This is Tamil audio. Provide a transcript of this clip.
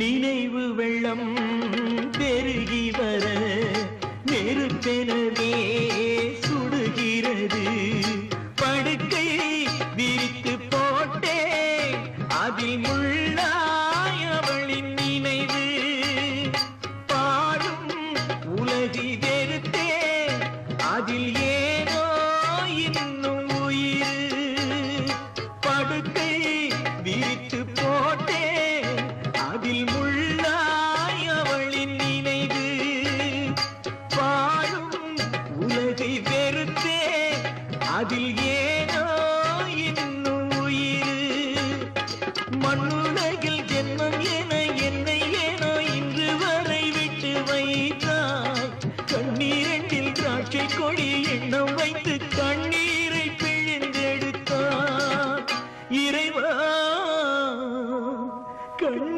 நினைவு வெள்ளம் பெருகி வர நெருப்பெனவே சுடுகிறது. படுக்கை விரித்து போட்டே அதில் முள்ளார் அதில் ஏனோ இன்னும் உயிர். மண்ணுலகில் ஜென்மம் என என்னை ஏனோ இன்று வரை விட்டு வைத்தாய். கண்ணீரண்டில் திராட்சை கொடி எண்ணம் வைத்து கண்ணீரை பிழிந்தெடுத்தான் இறைவா கண்ணீர்